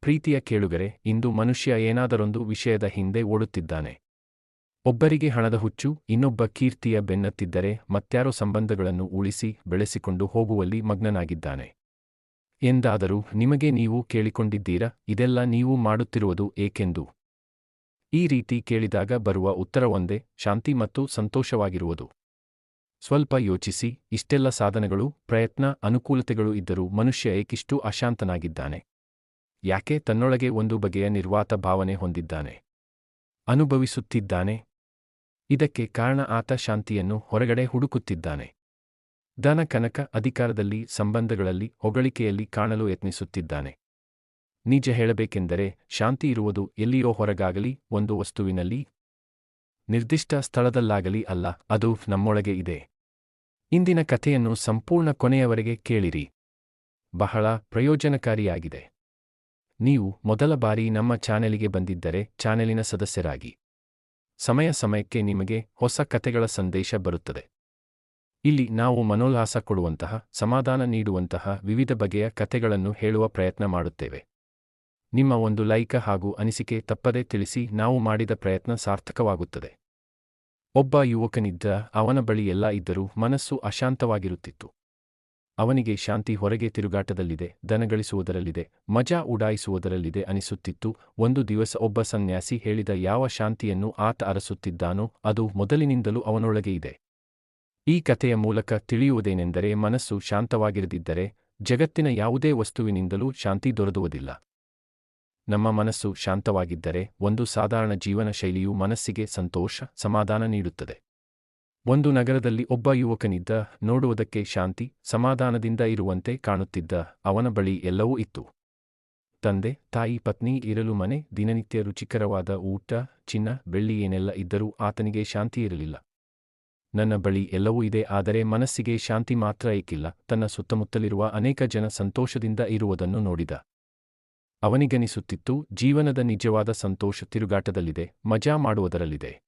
ಪ್ರೀತಿಯ ಕೇಳುಗರೆ, ಇಂದು ಮನುಷ್ಯ ಏನಾದರೊಂದು ವಿಷಯದ ಹಿಂದೆ ಓಡುತ್ತಿದ್ದಾನೆ. ಒಬ್ಬರಿಗೆ ಹಣದ ಹುಚ್ಚು, ಇನ್ನೊಬ್ಬ ಕೀರ್ತಿಯ ಬೆನ್ನತ್ತಿದ್ದರೆ ಮತ್ಯಾರೋ ಸಂಬಂಧಗಳನ್ನು ಉಳಿಸಿ, ಬೆಳೆಸಿಕೊಂಡು ಹೋಗುವಲ್ಲಿ ಮಗ್ನನಾಗಿದ್ದಾನೆ. ಎಂದಾದರೂ ನಿಮಗೆ ನೀವು ಕೇಳಿಕೊಂಡಿದ್ದೀರಾ, ಇದೆಲ್ಲ ನೀವು ಮಾಡುತ್ತಿರುವುದು ಏಕೆಂದು? ಈ ರೀತಿ ಕೇಳಿದಾಗ ಬರುವ ಉತ್ತರ ಒಂದೇ ಶಾಂತಿ ಮತ್ತು ಸಂತೋಷವಾಗಿರುವುದು. ಸ್ವಲ್ಪ ಯೋಚಿಸಿ, ಇಷ್ಟೆಲ್ಲ ಸಾಧನಗಳು, ಪ್ರಯತ್ನ, ಅನುಕೂಲತೆಗಳು ಇದ್ದರೂ ಮನುಷ್ಯ ಏಕಿಷ್ಟು ಅಶಾಂತನಾಗಿದ್ದಾನೆ. ಯಾಕೆ ತನ್ನೊಳಗೆ ಒಂದು ಬಗೆಯ ನಿರ್ವಾತ ಭಾವನೆ ಹೊಂದಿದ್ದಾನೆ? ಅನುಭವಿಸುತ್ತಿದ್ದಾನೆ? ಇದಕ್ಕೆ ಕಾರಣ ಆತ ಶಾಂತಿಯನ್ನು ಹೊರಗಡೆ ಹುಡುಕುತ್ತಿದ್ದಾನೆ. ಧನ ಕನಕ ಅಧಿಕಾರದಲ್ಲಿ ಸಂಬಂಧಗಳಲ್ಲಿ ಹೊಗಳಿಕೆಯಲ್ಲಿ ಕಾಣಲು ಯತ್ನಿಸುತ್ತಿದ್ದಾನೆ. ನಿಜ ಹೇಳಬೇಕೆಂದರೆ ಶಾಂತಿ ಇರುವುದು ಎಲ್ಲಿಯೋ ಹೊರಗಾಗಲಿ, ಒಂದು ವಸ್ತುವಿನಲ್ಲಿ, ನಿರ್ದಿಷ್ಟ ಸ್ಥಳದಲ್ಲಾಗಲಿ ಅಲ್ಲ, ಅದು ನಮ್ಮೊಳಗೆ ಇದೆ. ಇಂದಿನ ಕಥೆಯನ್ನು ಸಂಪೂರ್ಣ ಕೊನೆಯವರೆಗೆ ಕೇಳಿರಿ. ಬಹಳ ಪ್ರಯೋಜನಕಾರಿಯಾಗಿದೆ. ನೀವು ಮೊದಲ ಬಾರಿ ನಮ್ಮ ಚಾನೆಲಿಗೆ ಬಂದಿದ್ದರೆ ಚಾನೆಲಿನ ಸದಸ್ಯರಾಗಿ. ಸಮಯ ಸಮಯಕ್ಕೆ ನಿಮಗೆ ಹೊಸ ಕಥೆಗಳ ಸಂದೇಶ ಬರುತ್ತದೆ. ಇಲ್ಲಿ ನಾವು ಮನೋಲ್ಲಾಸ ಕೊಡುವಂತಹ, ಸಮಾಧಾನ ನೀಡುವಂತಹ ವಿವಿಧ ಬಗೆಯ ಕಥೆಗಳನ್ನು ಹೇಳುವ ಪ್ರಯತ್ನ ಮಾಡುತ್ತೇವೆ. ನಿಮ್ಮ ಒಂದು ಲೈಕ ಹಾಗೂ ಅನಿಸಿಕೆ ತಪ್ಪದೆ ತಿಳಿಸಿ ನಾವು ಮಾಡಿದ ಪ್ರಯತ್ನ ಸಾರ್ಥಕವಾಗುತ್ತದೆ. ಒಬ್ಬ ಯುವಕನಿದ್ದ, ಅವನ ಬಳಿ ಎಲ್ಲ ಇದ್ದರೂ ಮನಸ್ಸು ಅಶಾಂತವಾಗಿರುತ್ತಿತ್ತು. ಅವನಿಗೆ ಶಾಂತಿ ಹೊರಗೆ ತಿರುಗಾಟದಲ್ಲಿದೆ, ದನಗಳಿಸುವುದರಲ್ಲಿದೆ, ಮಜಾ ಉಡಾಯಿಸುವುದರಲ್ಲಿದೆ ಅನಿಸುತ್ತಿತ್ತು. ಒಂದು ದಿವಸ ಒಬ್ಬ ಸನ್ಯಾಸಿ ಹೇಳಿದ ಯಾವ ಶಾಂತಿಯನ್ನು ಆತ ಅರಸುತ್ತಿದ್ದಾನೋ ಅದು ಮೊದಲಿನಿಂದಲೂ ಅವನೊಳಗೆ ಇದೆ. ಈ ಕಥೆಯ ಮೂಲಕ ತಿಳಿಯುವುದೇನೆಂದರೆ ಮನಸ್ಸು ಶಾಂತವಾಗಿರದಿದ್ದರೆ ಜಗತ್ತಿನ ಯಾವುದೇ ವಸ್ತುವಿನಿಂದಲೂ ಶಾಂತಿ ದೊರೆದುವುದಿಲ್ಲ. ನಮ್ಮ ಮನಸ್ಸು ಶಾಂತವಾಗಿದ್ದರೆ ಒಂದು ಸಾಧಾರಣ ಜೀವನ ಶೈಲಿಯು ಮನಸ್ಸಿಗೆ ಸಂತೋಷ, ಸಮಾಧಾನ ನೀಡುತ್ತದೆ. ಒಂದು ನಗರದಲ್ಲಿ ಒಬ್ಬ ಯುವಕನಿದ್ದ, ನೋಡುವುದಕ್ಕೆ ಶಾಂತಿ, ಸಮಾಧಾನದಿಂದ ಇರುವಂತೆ ಕಾಣುತ್ತಿದ್ದ, ಅವನ ಬಳಿ ಎಲ್ಲವೂ ಇತ್ತು. ತಂದೆ, ತಾಯಿ, ಪತ್ನಿ, ಇರಲು ಮನೆ, ದಿನನಿತ್ಯ ರುಚಿಕರವಾದ ಊಟ, ಚಿನ್ನ, ಬೆಳ್ಳಿ ಏನೆಲ್ಲ ಇದ್ದರೂ ಆತನಿಗೆ ಶಾಂತಿ ಇರಲಿಲ್ಲ. ನನ್ನ ಬಳಿ ಎಲ್ಲವೂ ಇದೆ, ಆದರೆ ಮನಸ್ಸಿಗೆ ಶಾಂತಿ ಮಾತ್ರ ಏಕಿಲ್ಲ, ತನ್ನ ಸುತ್ತಮುತ್ತಲಿರುವ ಅನೇಕ ಜನ ಸಂತೋಷದಿಂದ ಇರುವುದನ್ನು ನೋಡಿದ. ಅವನಿಗನಿಸುತ್ತಿತ್ತು, ಜೀವನದ ನಿಜವಾದ ಸಂತೋಷ ತಿರುಗಾಟದಲ್ಲಿದೆ, ಮಜಾ ಮಾಡುವುದರಲ್ಲಿದೆ.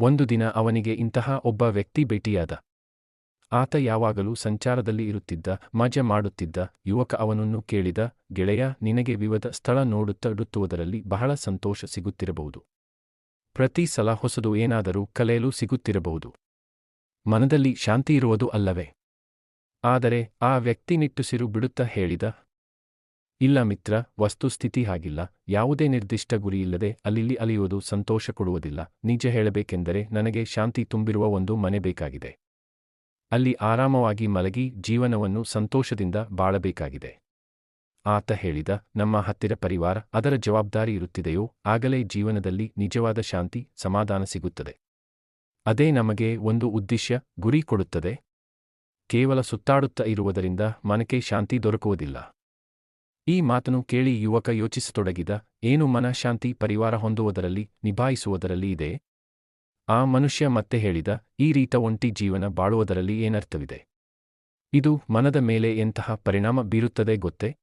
ಒಂದು ದಿನ ಅವನಿಗೆ ಇಂತಹ ಒಬ್ಬ ವ್ಯಕ್ತಿ ಭೇಟಿಯಾದ. ಆತ ಯಾವಾಗಲೂ ಸಂಚಾರದಲ್ಲಿ ಇರುತ್ತಿದ್ದ, ಮಜಾ ಮಾಡುತ್ತಿದ್ದ, ಯುವಕ ಅವನನ್ನು ಕೇಳಿದ, ಗೆಳೆಯ, ನಿನಗೆ ವಿವಿಧ ಸ್ಥಳ ನೋಡುತ್ತಡುತ್ತುವುದರಲ್ಲಿ ಬಹಳ ಸಂತೋಷ ಸಿಗುತ್ತಿರಬಹುದು. ಪ್ರತಿ ಸಲ ಹೊಸದು ಏನಾದರೂ ಕಲೆಯಲು ಸಿಗುತ್ತಿರಬಹುದು. ಮನದಲ್ಲಿ ಶಾಂತಿ ಇರುವುದು ಅಲ್ಲವೇ? ಆದರೆ ಆ ವ್ಯಕ್ತಿ ನಿಟ್ಟುಸಿರು ಬಿಡುತ್ತಾ ಹೇಳಿದ ಇಲ್ಲ ಮಿತ್ರ, ವಸ್ತುಸ್ಥಿತಿ ಹಾಗಿಲ್ಲ. ಯಾವುದೇ ನಿರ್ದಿಷ್ಟ ಗುರಿಯಿಲ್ಲದೆ ಅಲ್ಲಿಲ್ಲಿ ಅಲಿಯುವುದು ಸಂತೋಷ ಕೊಡುವುದಿಲ್ಲ. ನಿಜ ಹೇಳಬೇಕೆಂದರೆ ನನಗೆ ಶಾಂತಿ ತುಂಬಿರುವ ಒಂದು ಮನೆ ಬೇಕಾಗಿದೆ. ಅಲ್ಲಿ ಆರಾಮವಾಗಿ ಮಲಗಿ ಜೀವನವನ್ನು ಸಂತೋಷದಿಂದ ಬಾಳಬೇಕಾಗಿದೆ. ಆತ ಹೇಳಿದ, ನಮ್ಮ ಹತ್ತಿರ ಪರಿವಾರ, ಅದರ ಜವಾಬ್ದಾರಿ ಇರುತ್ತಿದೆಯೋ, ಆಗಲೇ ಜೀವನದಲ್ಲಿ ನಿಜವಾದ ಶಾಂತಿ, ಸಮಾಧಾನ ಸಿಗುತ್ತದೆ. ಅದೇ ನಮಗೆ ಒಂದು ಉದ್ದೇಶ, ಗುರಿ ಕೊಡುತ್ತದೆ. ಕೇವಲ ಸುತ್ತಾಡುತ್ತ ಇರುವುದರಿಂದ ಮನಕ್ಕೆ ಶಾಂತಿ ದೊರಕುವುದಿಲ್ಲ. ಈ ಮಾತನ್ನು ಕೇಳಿ ಯುವಕ ಯೋಚಿಸತೊಡಗಿದ, ಏನು ಮನಃಶಾಂತಿ ಪರಿವಾರ ಹೊಂದುವುದರಲ್ಲಿ, ನಿಭಾಯಿಸುವುದರಲ್ಲಿ ಇದೆ? ಆ ಮನುಷ್ಯ ಮತ್ತೆ ಹೇಳಿದ, ಈ ರೀತ ಒಂಟಿ ಜೀವನ ಬಾಳುವುದರಲ್ಲಿ ಏನರ್ಥವಿದೆ? ಇದು ಮನದ ಮೇಲೆ ಎಂತಹ ಪರಿಣಾಮ ಬೀರುತ್ತದೆ ಗೊತ್ತೇ?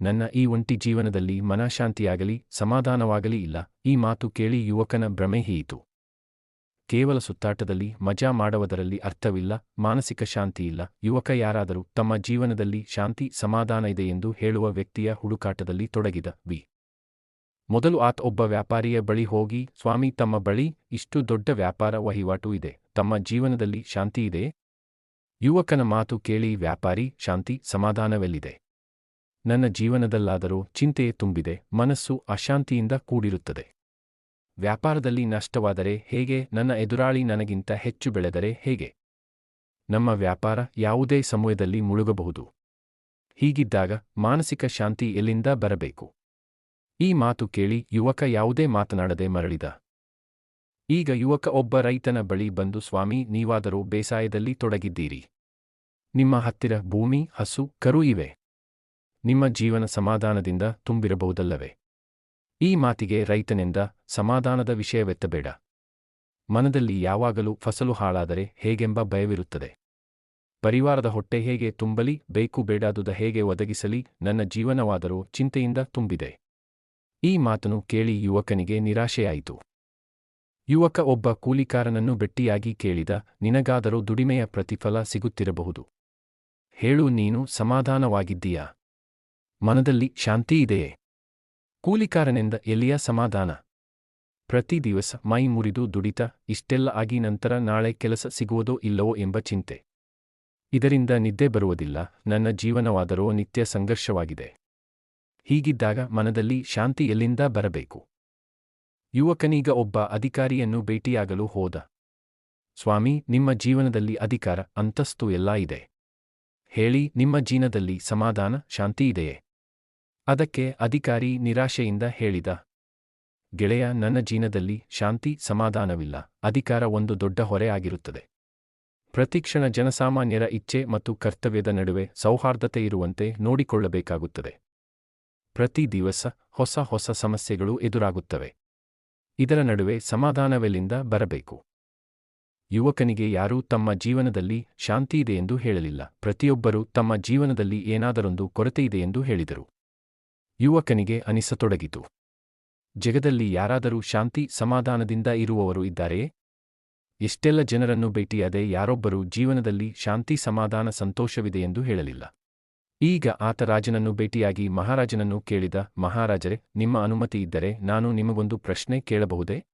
ನನ್ನ ಈ ಒಂಟಿ ಜೀವನದಲ್ಲಿ ಮನಃಶಾಂತಿಯಾಗಲಿ, ಸಮಾಧಾನವಾಗಲಿ ಇಲ್ಲ? ಈ ಮಾತು ಕೇಳಿ ಯುವಕನ ಭ್ರಮೆ ಹೀಯಿತು. ಕೇವಲ ಸುತ್ತಾಟದಲ್ಲಿ ಮಜಾ ಮಾಡುವುದರಲ್ಲಿ ಅರ್ಥವಿಲ್ಲ, ಮಾನಸಿಕ ಶಾಂತಿಯಿಲ್ಲ ಯುವಕ ಯಾರಾದರೂ ತಮ್ಮ ಜೀವನದಲ್ಲಿ ಶಾಂತಿ, ಸಮಾಧಾನ ಇದೆ ಎಂದು ಹೇಳುವ ವ್ಯಕ್ತಿಯ ಹುಡುಕಾಟದಲ್ಲಿ ತೊಡಗಿದ ವಿ. ಮೊದಲು ಆತ ಒಬ್ಬ ವ್ಯಾಪಾರಿಯ ಬಳಿ ಹೋಗಿ, ಸ್ವಾಮಿ, ತಮ್ಮ ಬಳಿ ಇಷ್ಟು ದೊಡ್ಡ ವ್ಯಾಪಾರ ವಹಿವಾಟು ಇದೆ. ತಮ್ಮ ಜೀವನದಲ್ಲಿ ಶಾಂತಿ ಇದೆ? ಯುವಕನ ಮಾತು ಕೇಳಿ ವ್ಯಾಪಾರಿ, ಶಾಂತಿ, ಸಮಾಧಾನವೆಲ್ಲಿದೆ? ನನ್ನ ಜೀವನದಲ್ಲಾದರೂ ಚಿಂತೆಯೇ ತುಂಬಿದೆ. ಮನಸ್ಸು ಅಶಾಂತಿಯಿಂದ ಕೂಡಿರುತ್ತದೆ. ವ್ಯಾಪಾರದಲ್ಲಿ ನಷ್ಟವಾದರೆ ಹೇಗೆ? ನನ್ನ ಎದುರಾಳಿ ನನಗಿಂತ ಹೆಚ್ಚು ಬೆಳೆದರೆ ಹೇಗೆ? ನಮ್ಮ ವ್ಯಾಪಾರ ಯಾವುದೇ ಸಮಯದಲ್ಲಿ ಮುಳುಗಬಹುದು. ಹೀಗಿದ್ದಾಗ ಮಾನಸಿಕ ಶಾಂತಿ ಎಲ್ಲಿಂದ ಬರಬೇಕು? ಈ ಮಾತು ಕೇಳಿ ಯುವಕ ಯಾವುದೇ ಮಾತನಾಡದೆ ಮರಳಿದ. ಈಗ ಯುವಕ ಒಬ್ಬ ರೈತನ ಬಳಿ ಬಂದು, ಸ್ವಾಮಿ, ನೀವಾದರೂ ಬೇಸಾಯದಲ್ಲಿ ತೊಡಗಿದ್ದೀರಿ. ನಿಮ್ಮ ಹತ್ತಿರ ಭೂಮಿ, ಹಸು, ಕರು ಇವೆ. ನಿಮ್ಮ ಜೀವನ ಸಮಾಧಾನದಿಂದ ತುಂಬಿರಬಹುದಲ್ಲವೇ? ಈ ಮಾತಿಗೆ ರೈತನೆಂದ ಸಮಾಧಾನದ ವಿಷಯವೆತ್ತಬೇಡ ಮನದಲ್ಲಿ ಯಾವಾಗಲೂ ಫಸಲು ಹಾಳಾದರೆ ಹೇಗೆಂಬ ಭಯವಿರುತ್ತದೆ. ಪರಿವಾರದ ಹೊಟ್ಟೆ ಹೇಗೆ ತುಂಬಲಿ, ಬೇಕು ಬೇಡಾದುದ ಹೇಗೆ ಒದಗಿಸಲಿ, ನನ್ನ ಜೀವನವಾದರೂ ಚಿಂತೆಯಿಂದ ತುಂಬಿದೆ. ಈ ಮಾತನ್ನು ಕೇಳಿ ಯುವಕನಿಗೆ ನಿರಾಶೆಯಾಯಿತು. ಯುವಕ ಒಬ್ಬ ಕೂಲಿಕಾರನನ್ನು ಬೆಟ್ಟಿಯಾಗಿ ಕೇಳಿದ, ನಿನಗಾದರೂ ದುಡಿಮೆಯ ಪ್ರತಿಫಲ ಸಿಗುತ್ತಿರಬಹುದು. ಹೇಳು, ನೀನು ಸಮಾಧಾನವಾಗಿದ್ದೀಯಾ? ಮನದಲ್ಲಿ ಶಾಂತಿ ಇದೆಯೇ? ಕೂಲಿಕಾರನೆಂದ ಎಲ್ಲಿಯ ಸಮಾಧಾನ? ಪ್ರತಿ ದಿವಸ ಮೈ ಮುರಿದು ದುಡಿತ, ಇಷ್ಟೆಲ್ಲ ಆಗಿ ನಂತರ ನಾಳೆ ಕೆಲಸ ಸಿಗುವುದೋ ಇಲ್ಲವೋ ಎಂಬ ಚಿಂತೆ. ಇದರಿಂದ ನಿದ್ದೆ ಬರುವುದಿಲ್ಲ, ನನ್ನ ಜೀವನವಾದರೂ ನಿತ್ಯ ಸಂಘರ್ಷವಾಗಿದೆ. ಹೀಗಿದ್ದಾಗ ಮನದಲ್ಲಿ ಶಾಂತಿ ಎಲ್ಲಿಂದ ಬರಬೇಕು? ಯುವಕನೀಗ ಒಬ್ಬ ಅಧಿಕಾರಿಯನ್ನು ಭೇಟಿಯಾಗಲು ಹೋದ. ಸ್ವಾಮಿ, ನಿಮ್ಮ ಜೀವನದಲ್ಲಿ ಅಧಿಕಾರ, ಅಂತಸ್ತು ಎಲ್ಲ ಇದೆ. ಹೇಳಿ, ನಿಮ್ಮ ಜೀವನದಲ್ಲಿ ಸಮಾಧಾನ, ಶಾಂತಿ ಇದೆಯೇ? ಅದಕ್ಕೆ ಅಧಿಕಾರಿ ನಿರಾಶೆಯಿಂದ ಹೇಳಿದ. ಗೆಳೆಯ, ನನ್ನ ಜೀನದಲ್ಲಿ ಶಾಂತಿ, ಸಮಾಧಾನವಿಲ್ಲ. ಅಧಿಕಾರ ಒಂದು ದೊಡ್ಡ ಹೊರೆ ಆಗಿರುತ್ತದೆ. ಪ್ರತಿಕ್ಷಣ ಜನಸಾಮಾನ್ಯರ ಇಚ್ಛೆ ಮತ್ತು ಕರ್ತವ್ಯದ ನಡುವೆ ಸೌಹಾರ್ದತೆ ಇರುವಂತೆ ನೋಡಿಕೊಳ್ಳಬೇಕಾಗುತ್ತದೆ. ಪ್ರತಿ ದಿವಸ ಹೊಸ ಹೊಸ ಸಮಸ್ಯೆಗಳು ಎದುರಾಗುತ್ತವೆ. ಇದರ ನಡುವೆ ಸಮಾಧಾನವೆಲ್ಲಿಂದ ಬರಬೇಕು? ಯುವಕನಿಗೆ ಯಾರೂ ತಮ್ಮ ಜೀವನದಲ್ಲಿ ಶಾಂತಿ ಎಂದು ಹೇಳಲಿಲ್ಲ. ಪ್ರತಿಯೊಬ್ಬರೂ ತಮ್ಮ ಜೀವನದಲ್ಲಿ ಏನಾದರೊಂದು ಕೊರತೆಯಿದೆಯೆಂದು ಹೇಳಿದರು. ಯುವಕನಿಗೆ ಅನಿಸತೊಡಗಿತು. ಜಗದಲ್ಲಿ ಯಾರಾದರೂ ಶಾಂತಿ ಸಮಾಧಾನದಿಂದ ಇರುವವರು ಇದ್ದಾರೆಯೇ ಎಷ್ಟೆಲ್ಲ ಜನರನ್ನು ಭೇಟಿಯಾದೆ ಯಾರೊಬ್ಬರು ಜೀವನದಲ್ಲಿ ಶಾಂತಿ ಸಮಾಧಾನ ಸಂತೋಷವಿದೆಯೆಂದು ಹೇಳಲಿಲ್ಲ. ಈಗ ಆತ ರಾಜನನ್ನು ಭೇಟಿಯಾಗಿ ಮಹಾರಾಜನನ್ನು ಕೇಳಿದ, ಮಹಾರಾಜರೇ, ನಿಮ್ಮ ಅನುಮತಿ ಇದ್ದರೆ ನಾನು ನಿಮಗೊಂದು ಪ್ರಶ್ನೆ ಕೇಳಬಹುದೇ?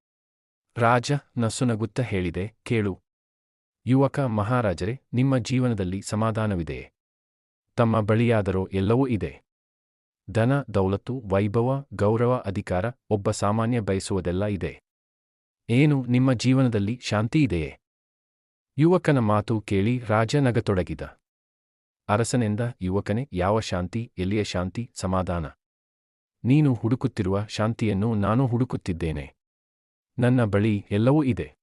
ರಾಜ ನಸುನಗುತ್ತ ಹೇಳಿದೆ, ಕೇಳು. ಯುವಕ, ಮಹಾರಾಜರೇ, ನಿಮ್ಮ ಜೀವನದಲ್ಲಿ ಸಮಾಧಾನವಿದೆಯೇ? ತಮ್ಮ ಬಳಿಯಾದರೋ ಎಲ್ಲವೂ ಇದೆ. ಧನ, ದೌಲತ್ತು, ವೈಭವ, ಗೌರವ, ಅಧಿಕಾರ ಒಬ್ಬ ಸಾಮಾನ್ಯ ಬಯಸುವುದೆಲ್ಲ ಇದೆ. ಏನು ನಿಮ್ಮ ಜೀವನದಲ್ಲಿ ಶಾಂತಿ ಇದೆಯೇ? ಯುವಕನ ಮಾತು ಕೇಳಿ ರಾಜ ನಗತೊಡಗಿದ ಅರಸನೆಂದ ಯುವಕನೇ ಯಾವ ಶಾಂತಿ, ಎಲ್ಲಿಯ ಶಾಂತಿ, ಸಮಾಧಾನ? ನೀನು ಹುಡುಕುತ್ತಿರುವ ಶಾಂತಿಯನ್ನು ನಾನು ಹುಡುಕುತ್ತಿದ್ದೇನೆ. ನನ್ನ ಬಳಿ ಎಲ್ಲವೂ ಇದೆ.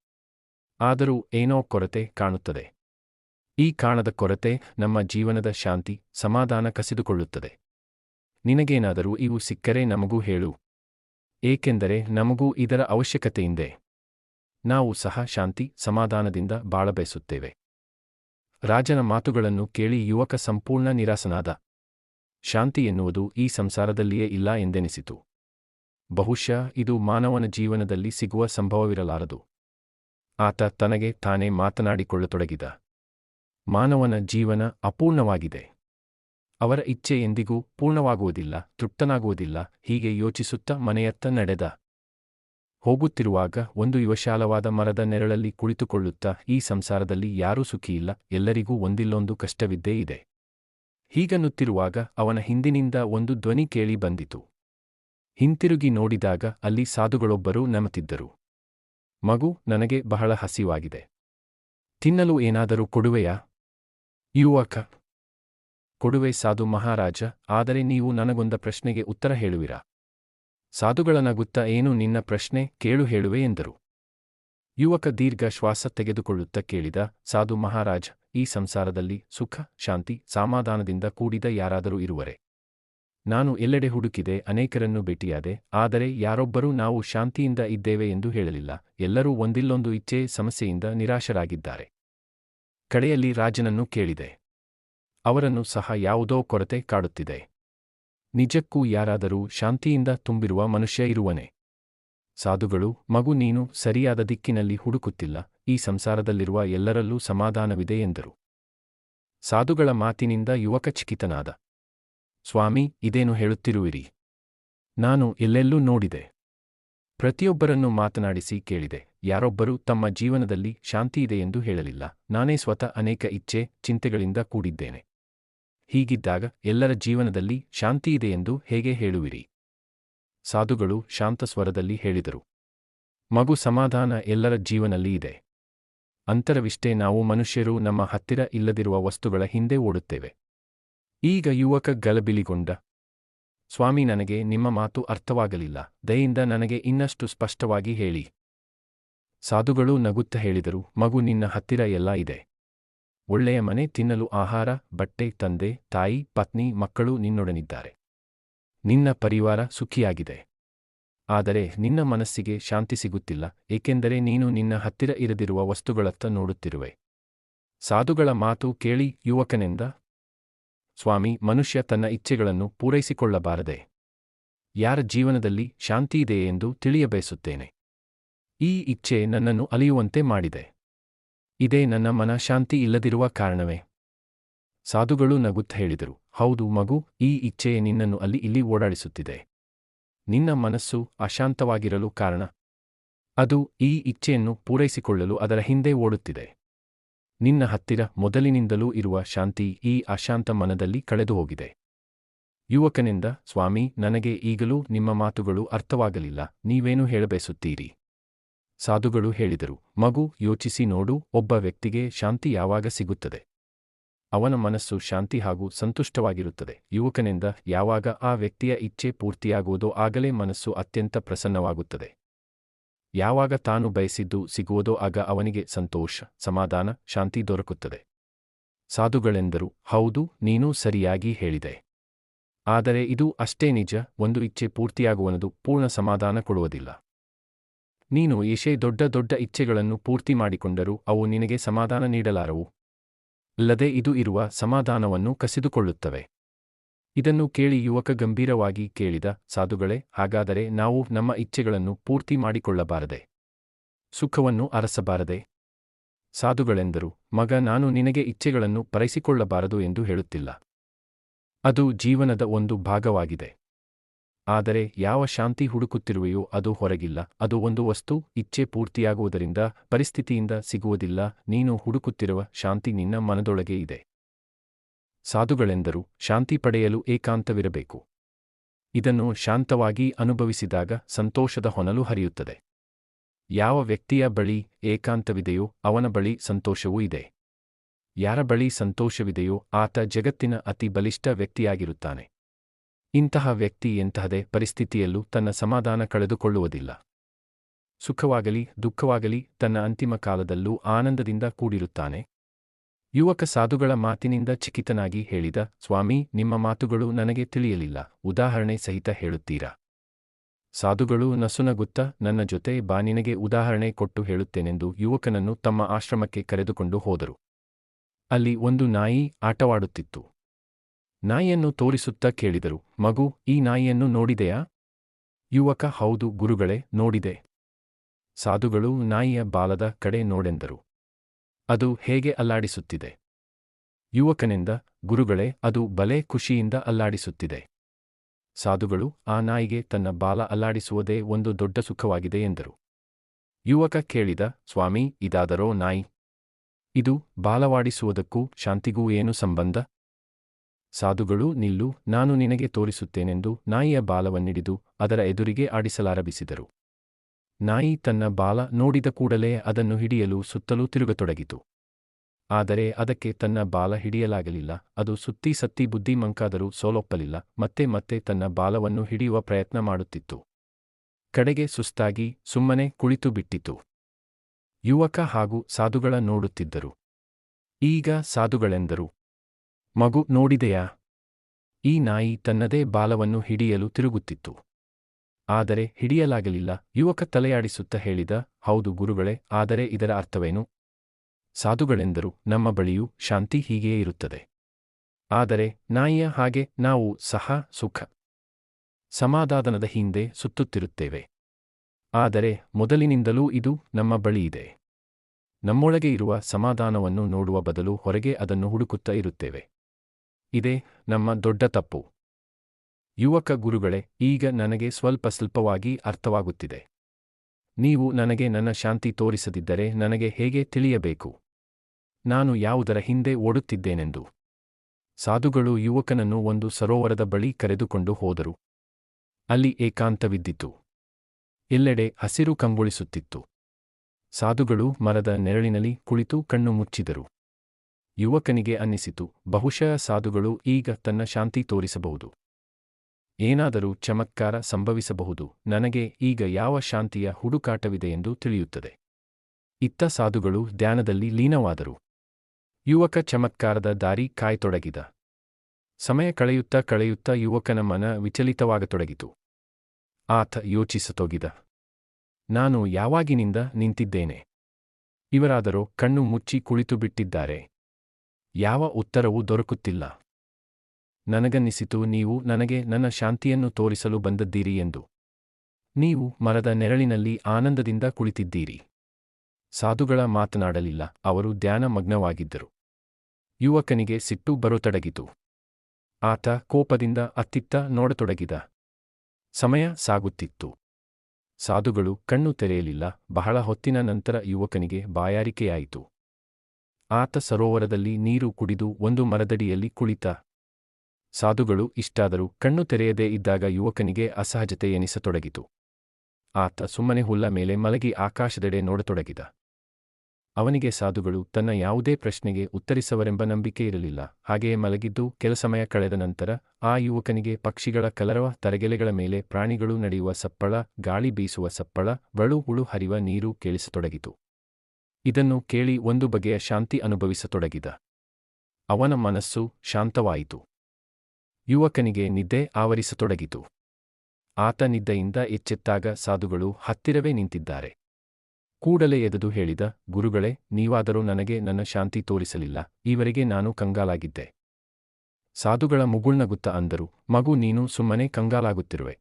ಆದರೂ ಏನೋ ಕೊರತೆ ಕಾಣುತ್ತದೆ. ಈ ಕಾಣದ ಕೊರತೆ ನಮ್ಮ ಜೀವನದ ಶಾಂತಿ, ಸಮಾಧಾನ ಕಸಿದುಕೊಳ್ಳುತ್ತದೆ. ನಿನಗೇನಾದರೂ ಇವು ಸಿಕ್ಕರೆ ನಮಗೂ ಹೇಳು. ಏಕೆಂದರೆ ನಮಗೂ ಇದರ ಅವಶ್ಯಕತೆಯಿಂದೆ. ನಾವು ಸಹ ಶಾಂತಿ, ಸಮಾಧಾನದಿಂದ ಬಾಳಬಯಸುತ್ತೇವೆ ರಾಜನ ಮಾತುಗಳನ್ನು ಕೇಳಿ ಯುವಕ ಸಂಪೂರ್ಣ ನಿರಾಸನಾದ. ಶಾಂತಿ ಎನ್ನುವುದು ಈ ಸಂಸಾರದಲ್ಲಿಯೇ ಇಲ್ಲ ಎಂದೆನಿಸಿತು. ಬಹುಶಃ ಇದು ಮಾನವನ ಜೀವನದಲ್ಲಿ ಸಿಗುವ ಸಂಭವವಿರಲಾರದು. ಆತ ತನಗೆ ತಾನೇ ಮಾತನಾಡಿಕೊಳ್ಳತೊಡಗಿದ. ಮಾನವನ ಜೀವನ ಅಪೂರ್ಣವಾಗಿದೆ. ಅವರ ಇಚ್ಛೆ ಎಂದಿಗೂ ಪೂರ್ಣವಾಗುವುದಿಲ್ಲ, ತೃಪ್ತನಾಗುವುದಿಲ್ಲ, ಹೀಗೆ ಯೋಚಿಸುತ್ತಾ ಮನೆಯತ್ತ ನಡೆದ. ಹೋಗುತ್ತಿರುವಾಗ ಒಂದು ಯುವಶಾಲವಾದ ಮರದ ನೆರಳಲ್ಲಿ ಕುಳಿತುಕೊಳ್ಳುತ್ತಾ ಈ ಸಂಸಾರದಲ್ಲಿ ಯಾರೂ ಸುಖಿಯಿಲ್ಲ, ಎಲ್ಲರಿಗೂ ಒಂದಿಲ್ಲೊಂದು ಕಷ್ಟವಿದ್ದೇ ಇದೆ. ಹೀಗನ್ನುತ್ತಿರುವಾಗ ಅವನ ಹಿಂದಿನಿಂದ ಒಂದು ಧ್ವನಿ ಕೇಳಿ ಬಂದಿತು. ಹಿಂತಿರುಗಿ ನೋಡಿದಾಗ ಅಲ್ಲಿ ಸಾಧುಗಳೊಬ್ಬರು ನಮತಿದ್ದರು ಮಗು, ನನಗೆ ಬಹಳ ಹಸಿವಾಗಿದೆ. ತಿನ್ನಲು ಏನಾದರೂ ಕೊಡುವೆಯಾ? ಯುವಕ ಕೊಡುವೆ ಸಾಧು ಮಹಾರಾಜ, ಆದರೆ ನೀವು ನನಗೊಂದ ಪ್ರಶ್ನೆಗೆ ಉತ್ತರ ಹೇಳುವಿರಾ? ಸಾಧುಗಳ ನಗುತ್ತ ಏನು ನಿನ್ನ ಪ್ರಶ್ನೆ? ಕೇಳು ಹೇಳುವೆ ಎಂದರು. ಯುವಕ ದೀರ್ಘ ಶ್ವಾಸ ತೆಗೆದುಕೊಳ್ಳುತ್ತಾ ಕೇಳಿದ, ಸಾಧು ಮಹಾರಾಜ್, ಈ ಸಂಸಾರದಲ್ಲಿ ಸುಖ, ಶಾಂತಿ, ಸಮಾಧಾನದಿಂದ ಕೂಡಿದ ಯಾರಾದರೂ ಇರುವರೆ? ನಾನು ಎಲ್ಲೆಡೆ ಹುಡುಕಿದೆ, ಅನೇಕರನ್ನು ಭೇಟಿಯಾದೆ, ಆದರೆ ಯಾರೊಬ್ಬರೂ ನಾವು ಶಾಂತಿಯಿಂದ ಇದ್ದೇವೆ ಎಂದು ಹೇಳಲಿಲ್ಲ, ಎಲ್ಲರೂ ಒಂದಿಲ್ಲೊಂದು ಇಚ್ಛೆ, ಸಮಸ್ಯೆಯಿಂದ ನಿರಾಶರಾಗಿದ್ದಾರೆ. ಕಡೆಯಲ್ಲಿ ರಾಜನನ್ನು ಕೇಳಿದೆ. ಅವರನ್ನು ಸಹ ಯಾವುದೋ ಕೊರತೆ ಕಾಡುತ್ತಿದೆ. ನಿಜಕ್ಕೂ ಯಾರಾದರೂ ಶಾಂತಿಯಿಂದ ತುಂಬಿರುವ ಮನುಷ್ಯ ಇರುವನೆ. ಸಾಧುಗಳು, ಮಗು ನೀನು ಸರಿಯಾದ ದಿಕ್ಕಿನಲ್ಲಿ ಹುಡುಕುತ್ತಿಲ್ಲ, ಈ ಸಂಸಾರದಲ್ಲಿರುವ ಎಲ್ಲರಲ್ಲೂ ಸಮಾಧಾನವಿದೆ ಎಂದರು. ಸಾಧುಗಳ ಮಾತಿನಿಂದ ಯುವಕ ಚಿಕಿತನಾದ. ಸ್ವಾಮಿ, ಇದೇನು ಹೇಳುತ್ತಿರುವಿರಿ? ನಾನು ಎಲ್ಲೆಲ್ಲೂ ನೋಡಿದೆ. ಪ್ರತಿಯೊಬ್ಬರನ್ನು ಮಾತನಾಡಿಸಿ ಕೇಳಿದೆ, ಯಾರೊಬ್ಬರೂ ತಮ್ಮ ಜೀವನದಲ್ಲಿ ಶಾಂತಿಯಿದೆ ಎಂದು ಹೇಳಲಿಲ್ಲ, ನಾನೇ ಸ್ವತಃ ಅನೇಕ ಇಚ್ಛೆ, ಚಿಂತೆಗಳಿಂದ ಕೂಡಿದ್ದೇನೆ. ಹೀಗಿದ್ದಾಗ ಎಲ್ಲರ ಜೀವನದಲ್ಲಿ ಶಾಂತಿಯಿದೆ ಎಂದು ಹೇಗೆ ಹೇಳುವಿರಿ? ಸಾಧುಗಳು ಶಾಂತ ಸ್ವರದಲ್ಲಿ ಹೇಳಿದರು. ಮಗು ಸಮಾಧಾನ ಎಲ್ಲರ ಜೀವನಲ್ಲಿ ಇದೆ. ಅಂತರವಿಷ್ಟೇ ನಾವು ಮನುಷ್ಯರು ನಮ್ಮ ಹತ್ತಿರ ಇಲ್ಲದಿರುವ ವಸ್ತುಗಳ ಹಿಂದೆ ಓಡುತ್ತೇವೆ. ಈಗ ಯುವಕ ಗಲಬಿಲಿಗೊಂಡ, ಸ್ವಾಮಿ, ನನಗೆ ನಿಮ್ಮ ಮಾತು ಅರ್ಥವಾಗಲಿಲ್ಲ. ದಯಿಂದ ನನಗೆ ಇನ್ನಷ್ಟು ಸ್ಪಷ್ಟವಾಗಿ ಹೇಳಿ. ಸಾಧುಗಳು ನಗುತ್ತ ಹೇಳಿದರು, ಮಗು ನಿನ್ನ ಹತ್ತಿರ ಎಲ್ಲ ಇದೆ. ಒಳ್ಳೆಯ ಮನೆ, ತಿನ್ನಲು ಆಹಾರ, ಬಟ್ಟೆ, ತಂದೆ, ತಾಯಿ, ಪತ್ನಿ, ಮಕ್ಕಳು ನಿನ್ನೊಡನಿದ್ದಾರೆ. ನಿನ್ನ ಪರಿವಾರ ಸುಖಿಯಾಗಿದೆ. ಆದರೆ ನಿನ್ನ ಮನಸ್ಸಿಗೆ ಶಾಂತಿ ಸಿಗುತ್ತಿಲ್ಲ, ಏಕೆಂದರೆ ನೀನು ನಿನ್ನ ಹತ್ತಿರ ಇರದಿರುವ ವಸ್ತುಗಳತ್ತ ನೋಡುತ್ತಿರುವೆ. ಸಾಧುಗಳ ಮಾತು ಕೇಳಿ ಯುವಕನೆಂದ, ಸ್ವಾಮಿ, ಮನುಷ್ಯ ತನ್ನ ಇಚ್ಛೆಗಳನ್ನು ಪೂರೈಸಿಕೊಳ್ಳಬಾರದೆ. ಯಾರ ಜೀವನದಲ್ಲಿ ಶಾಂತಿಯಿದೆಯೇ ಎಂದು ತಿಳಿಯಬಯಸುತ್ತೇನೆ. ಈ ಇಚ್ಛೆ ನನ್ನನ್ನು ಅಲಿಯುವಂತೆ ಮಾಡಿದೆ. ಇದೇ ನನ್ನ ಮನ ಶಾಂತಿ ಇಲ್ಲದಿರುವ ಕಾರಣವೇ. ಸಾಧುಗಳು ನಗುತ್ತ ಹೇಳಿದರು, ಹೌದು ಮಗು, ಈ ಇಚ್ಛೆಯೇ ನಿನ್ನನ್ನು ಅಲ್ಲಿ ಇಲ್ಲಿ ಓಡಾಡಿಸುತ್ತಿದೆ. ನಿನ್ನ ಮನಸ್ಸು ಅಶಾಂತವಾಗಿರಲು ಕಾರಣ? ಅದು ಈ ಇಚ್ಛೆಯನ್ನು ಪೂರೈಸಿಕೊಳ್ಳಲು ಅದರ ಹಿಂದೆ ಓಡುತ್ತಿದೆ. ನಿನ್ನ ಹತ್ತಿರ ಮೊದಲಿನಿಂದಲೂ ಇರುವ ಶಾಂತಿ ಈ ಅಶಾಂತ ಮನದಲ್ಲಿ ಕಳೆದು ಹೋಗಿದೆ. ಯುವಕನಿಂದ, ಸ್ವಾಮಿ, ನನಗೆ ಈಗಲೂ ನಿಮ್ಮ ಮಾತುಗಳು ಅರ್ಥವಾಗಲಿಲ್ಲ, ನೀವೇನು ಹೇಳಬಯಸುತ್ತೀರಿ? ಸಾಧುಗಳು ಹೇಳಿದರು, ಮಗು, ಯೋಚಿಸಿ ನೋಡು, ಒಬ್ಬ ವ್ಯಕ್ತಿಗೆ ಶಾಂತಿ ಯಾವಾಗ ಸಿಗುತ್ತದೆ? ಅವನ ಮನಸ್ಸು ಶಾಂತಿ ಹಾಗೂ ಸಂತುಷ್ಟವಾಗಿರುತ್ತದೆ. ಯುವಕನಿಂದ ಯಾವಾಗ ಆ ವ್ಯಕ್ತಿಯ ಇಚ್ಛೆ ಪೂರ್ತಿಯಾಗುವುದೋ ಆಗಲೇ ಮನಸ್ಸು ಅತ್ಯಂತ ಪ್ರಸನ್ನವಾಗುತ್ತದೆ. ಯಾವಾಗ ತಾನು ಬಯಸಿದ್ದು ಸಿಗುವುದೋ ಆಗ ಅವನಿಗೆ ಸಂತೋಷ, ಸಮಾಧಾನ, ಶಾಂತಿ ದೊರಕುತ್ತದೆ. ಸಾಧುಗಳೆಂದರು, ಹೌದು, ನೀನು ಸರಿಯಾಗಿ ಹೇಳಿದೆ. ಆದರೆ ಇದು ಅಷ್ಟೇ ನಿಜ, ಒಂದು ಇಚ್ಛೆ ಪೂರ್ತಿಯಾಗುವನದು ಪೂರ್ಣ ಸಮಾಧಾನ ಕೊಡುವುದಿಲ್ಲ. ನೀನು ಏಷೇ ದೊಡ್ಡ ದೊಡ್ಡ ಇಚ್ಛೆಗಳನ್ನು ಪೂರ್ತಿ ಮಾಡಿಕೊಂಡರೂ ಅವು ನಿನಗೆ ಸಮಾಧಾನ ನೀಡಲಾರವು. ಅಲ್ಲದೆ ಇದು ಇರುವ ಸಮಾಧಾನವನ್ನು ಕಸಿದುಕೊಳ್ಳುತ್ತವೆ. ಇದನ್ನು ಕೇಳಿ ಯುವಕ ಗಂಭೀರವಾಗಿ ಕೇಳಿದ, ಸಾಧುಗಳೇ, ಹಾಗಾದರೆ ನಾವು ನಮ್ಮ ಇಚ್ಛೆಗಳನ್ನು ಪೂರ್ತಿ ಮಾಡಿಕೊಳ್ಳಬಾರದೆ? ಸುಖವನ್ನು ಅರಸಬಾರದೆ? ಸಾಧುಗಳೆಂದರು, ಮಗ, ನಾನು ನಿನಗೆ ಇಚ್ಛೆಗಳನ್ನು ಪರೈಸಿಕೊಳ್ಳಬಾರದು ಎಂದು ಹೇಳುತ್ತಿಲ್ಲ. ಅದು ಜೀವನದ ಒಂದು ಭಾಗವಾಗಿದೆ. ಆದರೆ ಯಾವ ಶಾಂತಿ ಹುಡುಕುತ್ತಿರುವೆಯೋ ಅದು ಹೊರಗಿಲ್ಲ, ಅದು ಒಂದು ವಸ್ತು ಇಚ್ಛೆ ಪೂರ್ತಿಯಾಗುವುದರಿಂದ ಪರಿಸ್ಥಿತಿಯಿಂದ ಸಿಗುವುದಿಲ್ಲ, ನೀನು ಹುಡುಕುತ್ತಿರುವ ಶಾಂತಿ ನಿನ್ನ ಮನದೊಳಗೆ ಇದೆ. ಸಾಧುಗಳೆಂದರು, ಶಾಂತಿ ಪಡೆಯಲು ಏಕಾಂತವಿರಬೇಕು. ಇದನ್ನು ಶಾಂತವಾಗಿ ಅನುಭವಿಸಿದಾಗ ಸಂತೋಷದ ಹೊನಲು ಹರಿಯುತ್ತದೆ. ಯಾವ ವ್ಯಕ್ತಿಯ ಬಳಿ ಏಕಾಂತವಿದೆಯೋ ಅವನ ಬಳಿ ಸಂತೋಷವೂ ಇದೆ. ಯಾರ ಬಳಿ ಸಂತೋಷವಿದೆಯೋ ಆತ ಜಗತ್ತಿನ ಅತಿ ಬಲಿಷ್ಠ ವ್ಯಕ್ತಿಯಾಗಿರುತ್ತಾನೆ. ಇಂತಹ ವ್ಯಕ್ತಿ ಎಂತಹದೇ ಪರಿಸ್ಥಿತಿಯಲ್ಲೂ ತನ್ನ ಸಮಾಧಾನ ಕಳೆದುಕೊಳ್ಳುವುದಿಲ್ಲ. ಸುಖವಾಗಲಿ, ದುಃಖವಾಗಲಿ, ತನ್ನ ಅಂತಿಮ ಕಾಲದಲ್ಲೂ ಆನಂದದಿಂದ ಕೂಡಿರುತ್ತಾನೆ. ಯುವಕ ಸಾಧುಗಳ ಮಾತಿನಿಂದ ಚಿಕಿತನಾಗಿ ಹೇಳಿದ, ಸ್ವಾಮಿ, ನಿಮ್ಮ ಮಾತುಗಳು ನನಗೆ ತಿಳಿಯಲಿಲ್ಲ, ಉದಾಹರಣೆ ಸಹಿತ ಹೇಳುತ್ತೀರಾ? ಸಾಧುಗಳು ನಸುನಗುತ್ತ, ನನ್ನ ಜೊತೆ ಬಾನಿನಗೆ ಉದಾಹರಣೆ ಕೊಟ್ಟು ಹೇಳುತ್ತೇನೆಂದು ಯುವಕನನ್ನು ತಮ್ಮ ಆಶ್ರಮಕ್ಕೆ ಕರೆದುಕೊಂಡು ಹೋದರು. ಅಲ್ಲಿ ಒಂದು ನಾಯಿ ಆಟವಾಡುತ್ತಿತ್ತು. ನಾಯಿಯನ್ನು ತೋರಿಸುತ್ತಾ ಕೇಳಿದರು, ಮಗು, ಈ ನಾಯಿಯನ್ನು ನೋಡಿದೆಯಾ? ಯುವಕ, ಹೌದು, ಗುರುಗಳೇ, ನೋಡಿದೆ. ಸಾಧುಗಳು ನಾಯಿಯ ಬಾಲದ ಕಡೆ ನೋಡೆಂದರು. ಅದು ಹೇಗೆ ಅಲ್ಲಾಡಿಸುತ್ತಿದೆ? ಯುವಕನಿಂದ, ಗುರುಗಳೇ, ಅದು ಬಲೆ ಖುಷಿಯಿಂದ ಅಲ್ಲಾಡಿಸುತ್ತಿದೆ. ಸಾಧುಗಳು ಆ ನಾಯಿಗೆ ತನ್ನ ಬಾಲ ಅಲ್ಲಾಡಿಸುವುದೇ ಒಂದು ದೊಡ್ಡ ಸುಖವಾಗಿದೆ ಎಂದರು. ಯುವಕ ಕೇಳಿದ, ಸ್ವಾಮಿ, ಇದಾದರೋ ನಾಯಿ? ಇದು ಬಾಲವಾಡಿಸುವುದಕ್ಕೂ ಶಾಂತಿಗೂ ಏನು ಸಂಬಂಧ? ಸಾಧುಗಳು, ನಿಲ್ಲು, ನಾನು ನಿನಗೆ ತೋರಿಸುತ್ತೇನೆಂದು ನಾಯಿಯ ಬಾಲವನ್ನಿಡಿದು ಅದರ ಎದುರಿಗೆ ಆಡಿಸಲಾರಂಭಿಸಿದರು. ನಾಯಿ ತನ್ನ ಬಾಲ ನೋಡಿದ ಕೂಡಲೇ ಅದನ್ನು ಹಿಡಿಯಲು ಸುತ್ತಲೂ ತಿರುಗತೊಡಗಿತು. ಆದರೆ ಅದಕ್ಕೆ ತನ್ನ ಬಾಲ ಹಿಡಿಯಲಾಗಲಿಲ್ಲ, ಅದು ಸುತ್ತಿ ಸತ್ತಿ ಬುದ್ಧಿಮಂಕಾದರೂ ಸೋಲೊಪ್ಪಲಿಲ್ಲ, ಮತ್ತೆ ಮತ್ತೆ ತನ್ನ ಬಾಲವನ್ನು ಹಿಡಿಯುವ ಪ್ರಯತ್ನ ಮಾಡುತ್ತಿತ್ತು. ಕಡೆಗೆ ಸುಸ್ತಾಗಿ ಸುಮ್ಮನೆ ಕುಳಿತು ಬಿಟ್ಟಿತು. ಯುವಕ ಹಾಗೂ ಸಾಧುಗಳ ನೋಡುತ್ತಿದ್ದರು. ಈಗ ಸಾಧುಗಳೆಂದರು ಮಗು ನೋಡಿದೆಯಾ? ಈ ನಾಯಿ ತನ್ನದೇ ಬಾಲವನ್ನು ಹಿಡಿಯಲು ತಿರುಗುತ್ತಿತ್ತು. ಆದರೆ ಹಿಡಿಯಲಾಗಲಿಲ್ಲ. ಯುವಕ ತಲೆಯಾಡಿಸುತ್ತ ಹೇಳಿದ, ಹೌದು ಗುರುಗಳೇ, ಆದರೆ ಇದರ ಅರ್ಥವೇನು? ಸಾಧುಗಳೆಂದರು, ನಮ್ಮ ಬಳಿಯೂ ಶಾಂತಿ ಹೀಗೆಯೇ ಇರುತ್ತದೆ. ಆದರೆ ನಾಯಿಯ ಹಾಗೆ ನಾವು ಸಹ ಸುಖ, ಸಮಾಧಾನದ ಹಿಂದೆ ಸುತ್ತುತ್ತಿರುತ್ತೇವೆ. ಆದರೆ ಮೊದಲಿನಿಂದಲೂ ಇದು ನಮ್ಮ ಬಳಿಯಿದೆ. ನಮ್ಮೊಳಗೆ ಇರುವ ಸಮಾಧಾನವನ್ನು ನೋಡುವ ಬದಲು ಹೊರಗೆ ಅದನ್ನು ಹುಡುಕುತ್ತಾ ಇರುತ್ತೇವೆ. ಇದೇ ನಮ್ಮ ದೊಡ್ಡ ತಪ್ಪು. ಯುವಕ ಗುರುಗಳೇ, ಈಗ ನನಗೆ ಸ್ವಲ್ಪ ಸ್ವಲ್ಪವಾಗಿ ಅರ್ಥವಾಗುತ್ತಿದೆ. ನೀವು ನನಗೆ ನನ್ನ ಶಾಂತಿ ತೋರಿಸದಿದ್ದರೆ ನನಗೆ ಹೇಗೆ ತಿಳಿಯಬೇಕು? ನಾನು ಯಾವುದರ ಹಿಂದೆ ಓಡುತ್ತಿದ್ದೇನೆಂದು. ಸಾಧುಗಳು ಯುವಕನನ್ನು ಒಂದು ಸರೋವರದ ಬಳಿ ಕರೆದುಕೊಂಡು ಹೋದರು. ಅಲ್ಲಿ ಏಕಾಂತವಿದ್ದಿತು. ಎಲ್ಲೆಡೆ ಹಸಿರು ಕಂಗೊಳಿಸುತ್ತಿತ್ತು. ಸಾಧುಗಳು ಮರದ ನೆರಳಿನಲ್ಲಿ ಕುಳಿತು ಕಣ್ಣು ಮುಚ್ಚಿದರು. ಯುವಕನಿಗೆ ಅನ್ನಿಸಿತು, ಬಹುಶಃ ಸಾಧುಗಳು ಈಗ ತನ್ನ ಶಾಂತಿ ತೋರಿಸಬಹುದು. ಏನಾದರೂ ಚಮತ್ಕಾರ ಸಂಭವಿಸಬಹುದು, ನನಗೆ ಈಗ ಯಾವ ಶಾಂತಿಯ ಹುಡುಕಾಟವಿದೆ ಎಂದು ತಿಳಿಯುತ್ತದೆ. ಇತ್ತ ಸಾಧುಗಳು ಧ್ಯಾನದಲ್ಲಿ ಲೀನವಾದರು. ಯುವಕ ಚಮತ್ಕಾರದ ದಾರಿ ಕಾಯ್ತೊಡಗಿದ. ಸಮಯ ಕಳೆಯುತ್ತಾ ಕಳೆಯುತ್ತಾ ಯುವಕನ ಮನ ವಿಚಲಿತವಾಗತೊಡಗಿತು. ಆತ ಯೋಚಿಸತೊಗಿದ. ನಾನು ಯಾವಾಗಿನಿಂದ ನಿಂತಿದ್ದೇನೆ? ಇವರಾದರೂ ಕಣ್ಣು ಮುಚ್ಚಿ ಕುಳಿತು ಬಿಟ್ಟಿದ್ದಾರೆ ಯಾವ ಉತ್ತರವೂ ದೊರಕುತ್ತಿಲ್ಲ. ನನಗನ್ನಿಸಿತು, ನೀವು ನನಗೆ ನನ್ನ ಶಾಂತಿಯನ್ನು ತೋರಿಸಲು ಬಂದದ್ದೀರಿ ಎಂದು. ನೀವು ಮರದ ನೆರಳಿನಲ್ಲಿ ಆನಂದದಿಂದ ಕುಳಿತಿದ್ದೀರಿ. ಸಾಧುಗಳ ಮಾತನಾಡಲಿಲ್ಲ, ಅವರು ಧ್ಯಾನ ಮಗ್ನವಾಗಿದ್ದರು ಯುವಕನಿಗೆ ಸಿಟ್ಟು ಬರತೊಡಗಿತು. ಆತ ಕೋಪದಿಂದ ಅತ್ತಿತ್ತ ನೋಡತೊಡಗಿದ. ಸಮಯ ಸಾಗುತ್ತಿತ್ತು. ಸಾಧುಗಳು ಕಣ್ಣು ತೆರೆಯಲಿಲ್ಲ, ಬಹಳ ಹೊತ್ತಿನ ನಂತರ ಯುವಕನಿಗೆ ಬಾಯಾರಿಕೆಯಾಯಿತು. ಆತ ಸರೋವರದಲ್ಲಿ ನೀರು ಕುಡಿದು ಒಂದು ಮರದಡಿಯಲ್ಲಿ ಕುಳಿತ. ಸಾಧುಗಳು ಇಷ್ಟಾದರೂ ಕಣ್ಣು ತೆರೆಯದೇ ಇದ್ದಾಗ ಯುವಕನಿಗೆ ಅಸಹಜತೆ ಎನಿಸತೊಡಗಿತು. ಆತ ಸುಮ್ಮನೆ ಹುಲ್ಲ ಮೇಲೆ ಮಲಗಿ ಆಕಾಶದೆಡೆ ನೋಡತೊಡಗಿದ. ಅವನಿಗೆ ಸಾಧುಗಳು ತನ್ನ ಯಾವುದೇ ಪ್ರಶ್ನೆಗೆ ಉತ್ತರಿಸವರೆಂಬ ನಂಬಿಕೆ ಇರಲಿಲ್ಲ. ಹಾಗೆಯೇ ಮಲಗಿದ್ದು ಕೆಲ ಸಮಯ ಕಳೆದ ನಂತರ ಆ ಯುವಕನಿಗೆ ಪಕ್ಷಿಗಳ ಕಲರವ ತರಗೆಲೆಗಳ ಮೇಲೆ ಪ್ರಾಣಿಗಳು ನಡೆಯುವ ಸಪ್ಪಳ, ಗಾಳಿ ಬೀಸುವ ಸಪ್ಪಳ, ಬಳು ಹುಳು ಹರಿವ ನೀರು ಕೇಳಿಸತೊಡಗಿತು. ಇದನ್ನು ಕೇಳಿ ಒಂದು ಬಗೆಯ ಶಾಂತಿ ಅನುಭವಿಸತೊಡಗಿದ. ಅವನ ಮನಸ್ಸು ಶಾಂತವಾಯಿತು. ಯುವಕನಿಗೆ ನಿದ್ದೆ ಆವರಿಸತೊಡಗಿತು. ಆತ ನಿದ್ದೆಯಿಂದ ಎಚ್ಚೆತ್ತಾಗ ಸಾಧುಗಳು ಹತ್ತಿರವೇ ನಿಂತಿದ್ದಾರೆ. ಕೂಡಲೇ ಎದೆದು ಹೇಳಿದ, ಗುರುಗಳೇ, ನೀವಾದರೂ ನನಗೆ ನನ್ನ ಶಾಂತಿ ತೋರಿಸಲಿಲ್ಲ, ಈವರೆಗೆ ನಾನು ಕಂಗಾಲಾಗಿದ್ದೆ. ಸಾಧುಗಳ ಮುಗುಳ್ನಗುತ್ತ ಅಂದರು, ಮಗು, ನೀನು ಸುಮ್ಮನೆ ಕಂಗಾಲಾಗುತ್ತಿರುವೆ.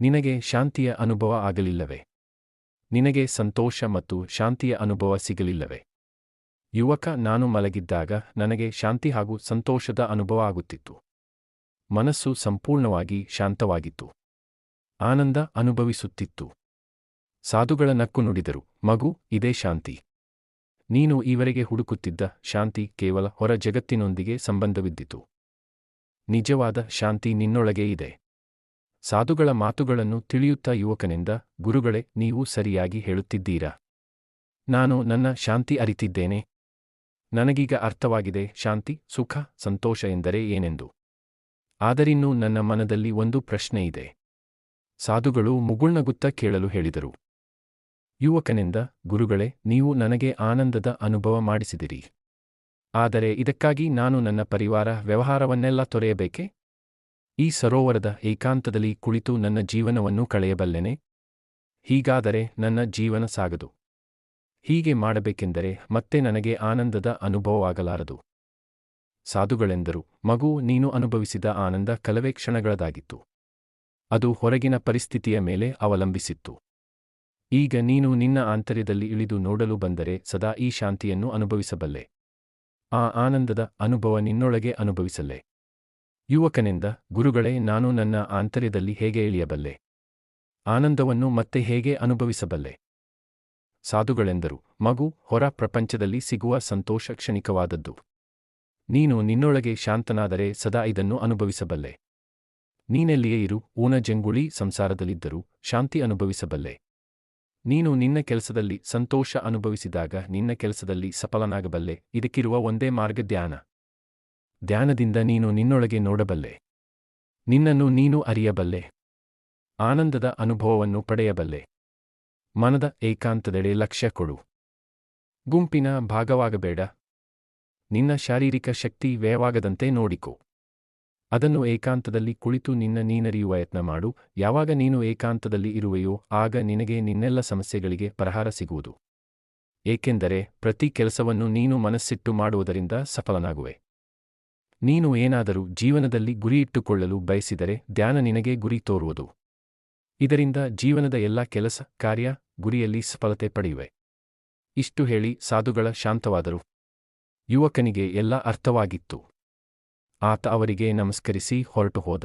ನಿನಗೆ ಶಾಂತಿಯ ಅನುಭವ ಆಗಲಿಲ್ಲವೇ. ನಿನಗೆ ಸಂತೋಷ ಮತ್ತು ಶಾಂತಿಯ ಅನುಭವ ಸಿಗಲಿಲ್ಲವೆ? ಯುವಕ, ನಾನು ಮಲಗಿದ್ದಾಗ ನನಗೆ ಶಾಂತಿ ಹಾಗೂ ಸಂತೋಷದ ಅನುಭವ ಆಗುತ್ತಿತ್ತು. ಮನಸ್ಸು ಸಂಪೂರ್ಣವಾಗಿ ಶಾಂತವಾಗಿತ್ತು. ಆನಂದ ಅನುಭವಿಸುತ್ತಿತ್ತು. ಸಾಧುಗಳ ನಕ್ಕು ನುಡಿದರು, ಮಗು, ಇದೇ ಶಾಂತಿ. ನೀನು ಈವರೆಗೆ ಹುಡುಕುತ್ತಿದ್ದ ಶಾಂತಿ ಕೇವಲ ಹೊರ ಜಗತ್ತಿನೊಂದಿಗೆ ಸಂಬಂಧವಿದ್ದಿತು. ನಿಜವಾದ ಶಾಂತಿ ನಿನ್ನೊಳಗೆ ಇದೆ. ಸಾಧುಗಳ ಮಾತುಗಳನ್ನು ತಿಳಿಯುತ್ತಾ ಯುವಕನಿಂದ, ಗುರುಗಳೇ, ನೀವು ಸರಿಯಾಗಿ ಹೇಳುತ್ತಿದ್ದೀರಾ? ನಾನು ನನ್ನ ಶಾಂತಿ ಅರಿತಿದ್ದೇನೆ. ನನಗೀಗ ಅರ್ಥವಾಗಿದೆ, ಶಾಂತಿ, ಸುಖ, ಸಂತೋಷ ಎಂದರೆ ಏನೆಂದು? ಆದರಿನ್ನೂ ನನ್ನ ಮನದಲ್ಲಿ ಒಂದು ಪ್ರಶ್ನೆ ಇದೆ. ಸಾಧುಗಳು ಮುಗುಳ್ನಗುತ್ತ ಕೇಳಲು ಹೇಳಿದರು. ಯುವಕನಿಂದ, ಗುರುಗಳೇ, ನೀವು ನನಗೆ ಆನಂದದ ಅನುಭವ ಮಾಡಿಸಿದಿರಿ. ಆದರೆ ಇದಕ್ಕಾಗಿ ನಾನು ನನ್ನ ಪರಿವಾರ ವ್ಯವಹಾರವನ್ನೆಲ್ಲ ತೊರೆಯಬೇಕೆ? ಈ ಸರೋವರದ ಏಕಾಂತದಲ್ಲಿ ಕುಳಿತು ನನ್ನ ಜೀವನವನ್ನು ಕಳೆಯಬಲ್ಲೆನೆ? ಹೀಗಾದರೆ ನನ್ನ ಜೀವನ ಸಾಗದು. ಹೀಗೆ ಮಾಡಬೇಕೆಂದರೆ ಮತ್ತೆ ನನಗೆ ಆನಂದದ ಅನುಭವವಾಗಲಾರದು. ಸಾಧುಗಳೆಂದರು, ಮಗು, ನೀನು ಅನುಭವಿಸಿದ ಆನಂದ ಕಲವೇ ಕ್ಷಣಗಳದಾಗಿತ್ತು ಅದು ಹೊರಗಿನ ಪರಿಸ್ಥಿತಿಯ ಮೇಲೆ ಅವಲಂಬಿಸಿತ್ತು. ಈಗ ನೀನು ನಿನ್ನ ಆಂತರ್ಯದಲ್ಲಿ ಇಳಿದು ನೋಡಲು ಬಂದರೆ ಸದಾ ಈ ಶಾಂತಿಯನ್ನು ಅನುಭವಿಸಬಲ್ಲೆ. ಆ ಆನಂದದ ಅನುಭವ ನಿನ್ನೊಳಗೆ ಅನುಭವಿಸಲ್ಲೆ. ಯುವಕನೆಂದ, ಗುರುಗಳೇ, ನಾನು ನನ್ನ ಆಂತರ್ಯದಲ್ಲಿ ಹೇಗೆ ಇಳಿಯಬಲ್ಲೆ? ಆನಂದವನ್ನು ಮತ್ತೆ ಹೇಗೆ ಅನುಭವಿಸಬಲ್ಲೆ? ಸಾಧುಗಳೆಂದರು, ಮಗು, ಹೊರ ಪ್ರಪಂಚದಲ್ಲಿ ಸಿಗುವ ಸಂತೋಷ ಕ್ಷಣಿಕವಾದದ್ದು. ನೀನು ನಿನ್ನೊಳಗೆ ಶಾಂತನಾದರೆ ಸದಾ ಇದನ್ನು ಅನುಭವಿಸಬಲ್ಲೆ. ನೀನೆಲ್ಲಿಯೇ ಇರು, ಊನ ಜಂಗುಳಿ ಸಂಸಾರದಲ್ಲಿದ್ದರೂ ಶಾಂತಿ ಅನುಭವಿಸಬಲ್ಲೆ. ನೀನು ನಿನ್ನ ಕೆಲಸದಲ್ಲಿ ಸಂತೋಷ ಅನುಭವಿಸಿದಾಗ ನಿನ್ನ ಕೆಲಸದಲ್ಲಿ ಸಫಲನಾಗಬಲ್ಲೆ. ಇದಕ್ಕಿರುವ ಒಂದೇ ಮಾರ್ಗ ಧ್ಯಾನ ಧ್ಯಾನದಿಂದ ನೀನು ನಿನ್ನೊಳಗೆ ನೋಡಬಲ್ಲೆ. ನಿನ್ನನ್ನು ನೀನು ಅರಿಯಬಲ್ಲೆ. ಆನಂದದ ಅನುಭವವನ್ನು ಪಡೆಯಬಲ್ಲೆ. ಮನದ ಏಕಾಂತದೆಡೆ ಲಕ್ಷ್ಯ ಕೊಡು. ಗುಂಪಿನ ಭಾಗವಾಗಬೇಡ. ನಿನ್ನ ಶಾರೀರಿಕ ಶಕ್ತಿ ವ್ಯಯವಾಗದಂತೆ ನೋಡಿಕೊ. ಅದನ್ನು ಏಕಾಂತದಲ್ಲಿ ಕುಳಿತು ನಿನ್ನ ನೀನರಿಯುವ ಯತ್ನ ಮಾಡು. ಯಾವಾಗ ನೀನು ಏಕಾಂತದಲ್ಲಿ ಇರುವೆಯೋ, ಆಗ ನಿನಗೆ ನಿನ್ನೆಲ್ಲ ಸಮಸ್ಯೆಗಳಿಗೆ ಪರಿಹಾರ ಸಿಗುವುದು. ಏಕೆಂದರೆ ಪ್ರತಿ ಕೆಲಸವನ್ನು ನೀನು ಮನಸ್ಸಿಟ್ಟು ಮಾಡುವುದರಿಂದ ಸಫಲನಾಗುವೆ. ನೀನು ಏನಾದರೂ ಜೀವನದಲ್ಲಿ ಗುರಿಯಿಟ್ಟುಕೊಳ್ಳಲು ಬಯಸಿದರೆ ಧ್ಯಾನ ನಿನಗೆ ಗುರಿ ತೋರುವುದು. ಇದರಿಂದ ಜೀವನದ ಎಲ್ಲ ಕೆಲಸ, ಕಾರ್ಯ ಗುರಿಯಲ್ಲಿ ಸಫಲತೆ ಪಡೆಯುವೆ. ಇಷ್ಟು ಹೇಳಿ ಸಾಧುಗಳ ಶಾಂತವಾದರು. ಯುವಕನಿಗೆ ಎಲ್ಲ ಅರ್ಥವಾಗಿತ್ತು. ಆತ ಅವರಿಗೆ ನಮಸ್ಕರಿಸಿ ಹೊರಟು ಹೋದ.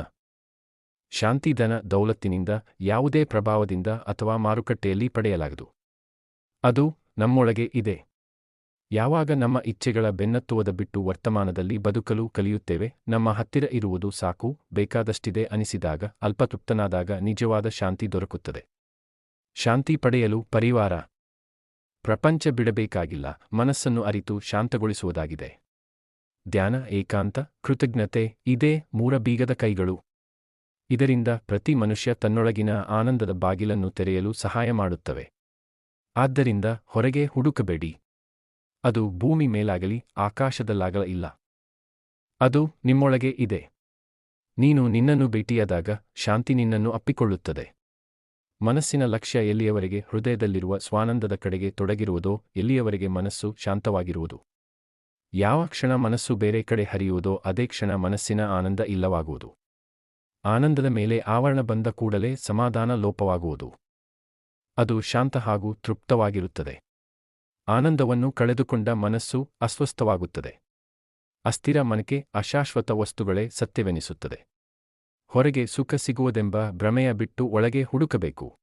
ಶಾಂತಿಧನ ದೌಲತ್ತಿನಿಂದ ಯಾವುದೇ ಪ್ರಭಾವದಿಂದ ಅಥವಾ ಮಾರುಕಟ್ಟೆಯಲ್ಲಿ ಪಡೆಯಲಾಗದು. ಅದು ನಮ್ಮೊಳಗೆ ಇದೆ. ಯಾವಾಗ ನಮ್ಮ ಇಚ್ಛೆಗಳ ಬೆನ್ನತ್ತುವದ ಬಿಟ್ಟು ವರ್ತಮಾನದಲ್ಲಿ ಬದುಕಲು ಕಲಿಯುತ್ತೇವೆ, ನಮ್ಮ ಹತ್ತಿರ ಇರುವುದು ಸಾಕು, ಬೇಕಾದಷ್ಟಿದೆ ಅನಿಸಿದಾಗ ಅಲ್ಪತೃಪ್ತನಾದಾಗ ನಿಜವಾದ ಶಾಂತಿ ದೊರಕುತ್ತದೆ. ಶಾಂತಿ ಪಡೆಯಲು ಪರಿವಾರ. ಪ್ರಪಂಚ ಬಿಡಬೇಕಾಗಿಲ್ಲ, ಮನಸ್ಸನ್ನು ಅರಿತು ಶಾಂತಗೊಳಿಸುವುದಾಗಿದೆ. ಧ್ಯಾನ, ಏಕಾಂತ, ಕೃತಜ್ಞತೆ, ಇದೇ ಮೂರ ಬೀಗದ ಕೈಗಳು. ಇದರಿಂದ ಪ್ರತಿ ಮನುಷ್ಯ ತನ್ನೊಳಗಿನ ಆನಂದದ ಬಾಗಿಲನ್ನು ತೆರೆಯಲು ಸಹಾಯ ಮಾಡುತ್ತವೆ. ಆದ್ದರಿಂದ ಹೊರಗೆ ಹುಡುಕಬೇಡಿ. ಅದು ಭೂಮಿ ಮೇಲಾಗಲಿ ಆಕಾಶದಲ್ಲಾಗಲ ಇಲ್ಲ. ಅದು ನಿಮ್ಮೊಳಗೆ ಇದೆ. ನೀನು ನಿನ್ನನ್ನು ಭೇಟಿಯಾದಾಗ ಶಾಂತಿ ನಿನ್ನನ್ನು ಅಪ್ಪಿಕೊಳ್ಳುತ್ತದೆ. ಮನಸ್ಸಿನ ಲಕ್ಷ್ಯ ಎಲ್ಲಿಯವರೆಗೆ ಹೃದಯದಲ್ಲಿರುವ ಸ್ವಾನಂದದ ಕಡೆಗೆ ತೊಡಗಿರುವುದೋ ಎಲ್ಲಿಯವರೆಗೆ ಮನಸ್ಸು ಶಾಂತವಾಗಿರುವುದು. ಯಾವ ಕ್ಷಣ ಮನಸ್ಸು ಬೇರೆ ಕಡೆ ಹರಿಯುವುದೋ ಅದೇ ಕ್ಷಣ ಮನಸ್ಸಿನ ಆನಂದ ಇಲ್ಲವಾಗುವುದು. ಆನಂದದ ಮೇಲೆ ಆವರಣ ಬಂದ ಕೂಡಲೇ ಸಮಾಧಾನ ಲೋಪವಾಗುವುದು. ಅದು ಶಾಂತ ಹಾಗೂ ತೃಪ್ತವಾಗಿರುತ್ತದೆ. ಆನಂದವನ್ನು ಕಳೆದುಕೊಂಡ ಮನಸ್ಸು ಅಸ್ವಸ್ಥವಾಗುತ್ತದೆ. ಅಸ್ಥಿರ ಮನಕೆ ಅಶಾಶ್ವತ ವಸ್ತುಗಳೇ ಸತ್ಯವೆನಿಸುತ್ತದೆ. ಹೊರಗೆ ಸುಖ ಸಿಗುವುದೆಂಬ ಭ್ರಮೆಯ ಬಿಟ್ಟು ಒಳಗೆ ಹುಡುಕಬೇಕು.